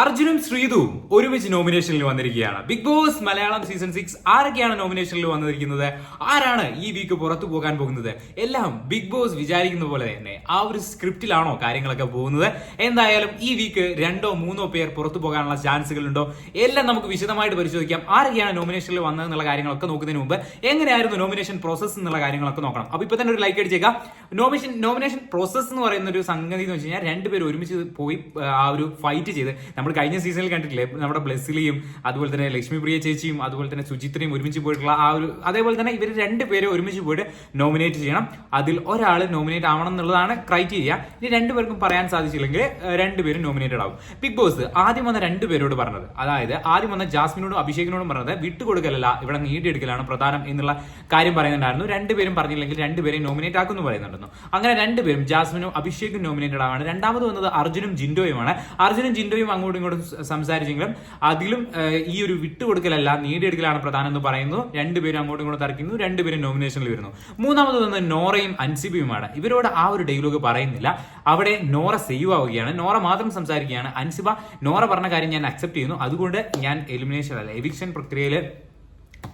അർജുനും ശ്രീതുവും ഒരുമിച്ച് നോമിനേഷനിൽ വന്നിരിക്കുകയാണ്. Bigg Boss Malayalam season six ആരൊക്കെയാണ് നോമിനേഷനിൽ വന്നിരിക്കുന്നത്? ആരാണ് ഈ വീക്ക് പുറത്തു പോകാൻ പോകുന്നത്? എല്ലാം ബിഗ് ബോസ് വിചാരിക്കുന്ന പോലെ തന്നെ ആ ഒരു സ്ക്രിപ്റ്റിലാണോ കാര്യങ്ങളൊക്കെ പോകുന്നത്? എന്തായാലും ഈ വീക്ക് രണ്ടോ മൂന്നോ പേർ പുറത്തു പോകാനുള്ള ചാൻസുകൾ ഉണ്ടോ എല്ലാം നമുക്ക് വിശദമായിട്ട് പരിശോധിക്കാം. ആരൊക്കെയാണ് നോമിനേഷനിൽ വന്നതെന്നുള്ള കാര്യങ്ങളൊക്കെ നോക്കുന്നതിന് മുമ്പ് എങ്ങനെയായിരുന്നു നോമിനേഷൻ പ്രോസസ്സ് എന്നുള്ള കാര്യങ്ങളൊക്കെ നോക്കണം. അപ്പൊ ഇപ്പൊ തന്നെ ഒരു ലൈക്ക് അടിച്ചേക്കാം. നോമിനേഷൻ നോമിനേഷൻ പ്രോസസ്സ് എന്ന് പറയുന്ന ഒരു സംഗതി എന്ന് വെച്ച് കഴിഞ്ഞാൽ രണ്ടുപേരും ഒരുമിച്ച് പോയി ആ ഒരു ഫൈറ്റ് ചെയ്ത് നമ്മൾ കഴിഞ്ഞ സീസണിൽ കണ്ടിട്ടില്ലേ? നമ്മുടെ ബ്ലെസ്സിലിയും അതുപോലെ തന്നെ ലക്ഷ്മി പ്രിയ ചേച്ചിയും അതുപോലെ തന്നെ സുചിത്രയും ഒരുമിച്ച് പോയിട്ടുള്ള ആ ഒരു അതേപോലെ തന്നെ ഇവർ രണ്ട് പേരെ ഒരുമിച്ച് പോയിട്ട് നോമിനേറ്റ് ചെയ്യണം. അതിൽ ഒരാൾ നോമിനേറ്റ് ആവണം എന്നുള്ളതാണ് ക്രൈറ്റീരിയ ഇനി രണ്ടുപേർക്കും പറയാൻ സാധിച്ചില്ലെങ്കിൽ രണ്ടുപേരും നോമിനേറ്റഡ് ആവും. ബിഗ് ബോസ് ആദ്യം വന്ന രണ്ടുപേരോട് പറഞ്ഞത്. അതായത് ആദ്യം വന്ന ജാസ്മിനോടും അഭിഷേകിനോടും പറഞ്ഞത് വിട്ടുകൊടുക്കലല്ല ഇവിടെ നേടിയെടുക്കലാണ് പ്രധാനം എന്നുള്ള കാര്യം പറയുന്നുണ്ടായിരുന്നു. രണ്ടുപേരും പറഞ്ഞില്ലെങ്കിൽ രണ്ടുപേരെയും നോമിനേറ്റ് ആക്കുമെന്ന് പറയുന്നുണ്ടെന്നു അങ്ങനെ രണ്ടുപേരും ജാസ്മിനും അഭിഷേകും നോമിനേറ്റഡ് ആവാണ്. രണ്ടാമത് വന്നത് അർജുനും ജിൻഡോയുമാണ്. അർജുനും ജിൻഡോയും അങ്ങോട്ടും ഇങ്ങോട്ടും സ- സംസാരിച്ചെങ്കിലും അതിലും ഈ ഒരു വിട്ടുകൊടുക്കലല്ല നേടിയെടുക്കലാണ് പ്രധാനം എന്ന് പറയുന്നു. രണ്ടുപേരും അങ്ങോട്ടും ഇങ്ങോട്ടും തർക്കുന്നു രണ്ടുപേരും നോമിനേഷനിൽ വരുന്നു. മൂന്നാമത് വന്ന് നോറയും അൻസിബിയുമാണ്. ഇവരോട് ആ ഒരു ഡയലോഗ് പറയുന്നില്ല. അവിടെ നോറ സേവ് ആവുകയാണ്. നോറ മാത്രം സംസാരിക്കുകയാണ്. അൻസിബ നോറ പറഞ്ഞ കാര്യം ഞാൻ അക്സെപ്റ്റ് ചെയ്യുന്നു. അതുകൊണ്ട് ഞാൻ എലിമിനേഷൻ അല്ല എവിക്ഷൻ പ്രക്രിയയിൽ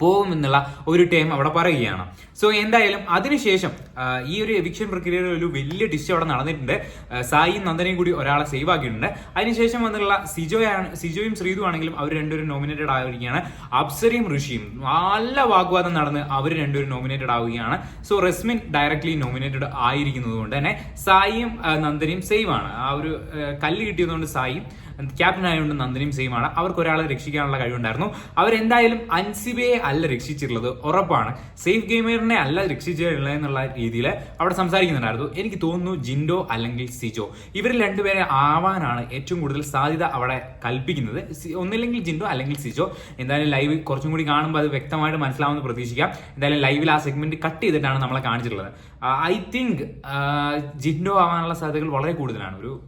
പോകുമെന്നുള്ള ഒരു ടൈം അവിടെ പറയുകയാണ്. സോ എന്തായാലും അതിനുശേഷം ഈ ഒരു എവിക്ഷൻ പ്രക്രിയയിൽ ഒരു വലിയ ഡിഷ് അവിടെ നടന്നിട്ടുണ്ട്. സായി നന്ദനയും കൂടി ഒരാളെ സേവ് ആക്കിയിട്ടുണ്ട്. അതിനുശേഷം വന്നുള്ള സിജോയാണ് സിജോയും ശ്രീതു ആണെങ്കിലും അവർ രണ്ടുപേരും നോമിനേറ്റഡ് ആവുകയാണ്. അപ്സരയും ഋഷിയും നല്ല വാഗ്വാദം നടന്ന് അവർ രണ്ടുപേരും നോമിനേറ്റഡ് ആവുകയാണ്. സോ റെസ്മിൻ ഡയറക്ട്ലി നോമിനേറ്റഡ് ആയിരിക്കുന്നത് കൊണ്ട് തന്നെ സായിയും നന്ദനയും സേവ് ആണ്. ആ ഒരു കല്ല് കിട്ടിയതുകൊണ്ട് സായിയും ക്യാപ്റ്റൻ ആയതുകൊണ്ട് നന്ദനയും സെയിമാണ്. അവർക്ക് ഒരാളെ രക്ഷിക്കാനുള്ള കഴിവുണ്ടായിരുന്നു. അവരെന്തായാലും അൻസിബയെ അല്ല രക്ഷിച്ചിട്ടുള്ളത്. ഉറപ്പാണ്. സേഫ് ഗെയിമറിനെ അല്ല രക്ഷിച്ചിട്ടുള്ളത് എന്നുള്ള രീതിയിൽ അവിടെ സംസാരിക്കുന്നുണ്ടായിരുന്നു. എനിക്ക് തോന്നുന്നു ജിൻഡോ അല്ലെങ്കിൽ സിജോ. ഇവർ രണ്ടുപേരെ ആവാനാണ് ഏറ്റവും കൂടുതൽ സാധ്യത അവിടെ കൽപ്പിക്കുന്നത്. ഒന്നില്ലെങ്കിൽ ജിൻഡോ അല്ലെങ്കിൽ സിജോ. എന്തായാലും ലൈവ് കുറച്ചും കൂടി കാണുമ്പോൾ അത് വ്യക്തമായിട്ട് മനസ്സിലാവുമെന്ന് പ്രതീക്ഷിക്കാം. എന്തായാലും ലൈവിൽ ആ സെഗ്മെന്റ് കട്ട് ചെയ്തിട്ടാണ് നമ്മളെ കാണിച്ചിട്ടുള്ളത്. ഐ തിങ്ക് ജിൻഡോ ആവാനുള്ള സാധ്യതകൾ വളരെ കൂടുതലാണ്. ഒരു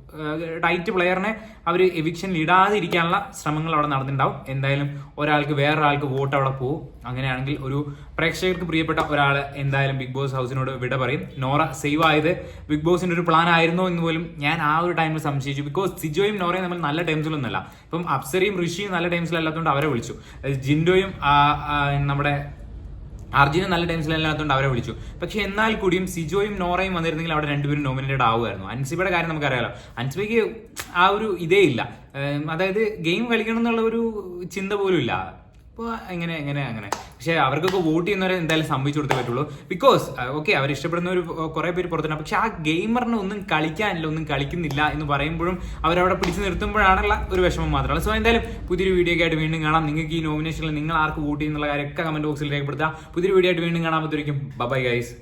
ടൈറ്റ് പ്ലെയറിനെ അവർ എവിക്ഷനിൽ ഇടാതിരിക്കാനുള്ള ശ്രമങ്ങൾ അവിടെ നടന്നിട്ടുണ്ടാവും. എന്തായാലും ഒരാൾക്ക് വേറൊരാൾക്ക് വോട്ട് അവിടെ പോകും അങ്ങനെയാണെങ്കിൽ ഒരു പ്രേക്ഷകർക്ക് പ്രിയപ്പെട്ട ഒരാൾ എന്തായാലും ബിഗ് ബോസ് ഹൗസിനോട് വിട പറയും. നോറ സേവ് ആയത് ബിഗ് ബോസിന്റെ ഒരു പ്ലാൻ ആയിരുന്നോ എന്ന് പോലും ഞാൻ ആ ഒരു ടൈമിൽ സംശയിച്ചു. ബിക്കോസ് സിജോയും നോറയും നമ്മൾ നല്ല ടൈംസിലൊന്നുമല്ല ഇപ്പം അപ്സരയും ഋഷിയും നല്ല ടൈംസിലല്ലാത്തതുകൊണ്ട് അവരെ വിളിച്ചു. ജിൻഡോയും നമ്മുടെ അർജുനും നല്ല ടൈംസിലല്ലാത്തതുകൊണ്ട് അവരെ വിളിച്ചു. പക്ഷെ എന്നാൽ കൂടിയും സിജോയും നോറയും വന്നിരുന്നെങ്കിൽ അവിടെ രണ്ടുപേരും നോമിനേറ്റഡ് ആവുമായിരുന്നു. അൻസിബയുടെ കാര്യം നമുക്കറിയാലോ. അൻസിബയ്ക്ക് ആ ഒരു ഇതേ ഇല്ല. അതായത് ഗെയിം കളിക്കണം എന്നുള്ള ഒരു ചിന്ത പോലും ഇല്ല. അപ്പോൾ എങ്ങനെ എങ്ങനെ അങ്ങനെ. പക്ഷെ അവർക്കൊക്കെ വോട്ട് ചെയ്യുന്നവരെ എന്തായാലും സംഭവിച്ചു കൊടുത്തേ പറ്റുള്ളൂ. ബിക്കോസ് ഓക്കെ അവർ ഇഷ്ടപ്പെടുന്ന ഒരു കുറെ പേര് പുറത്തുണ്ട്. പക്ഷെ ആ ഗെയിമറിന് ഒന്നും കളിക്കാനില്ല ഒന്നും കളിക്കുന്നില്ല എന്ന് പറയുമ്പോഴും അവരവിടെ പിടിച്ചു നിർത്തുമ്പോഴാണുള്ള ഒരു വിഷമം മാത്രമല്ല സോ എന്തായാലും പുതിയൊരു വീഡിയോ ഒക്കെ ആയിട്ട് വീണ്ടും കാണാം. നിങ്ങൾക്ക് ഈ നോമിനേഷനിൽ നിങ്ങൾ ആർക്ക് വോട്ട് ചെയ്യുന്നുള്ള കാര്യമൊക്കെ കമന്റ് ബോക്സിൽ രേഖപ്പെടുത്തുക. പുതിയൊരു വീഡിയോ ആയിട്ട് വീണ്ടും കാണാൻ പറ്റുമായിരിക്കും ബൈ ഗൈസ്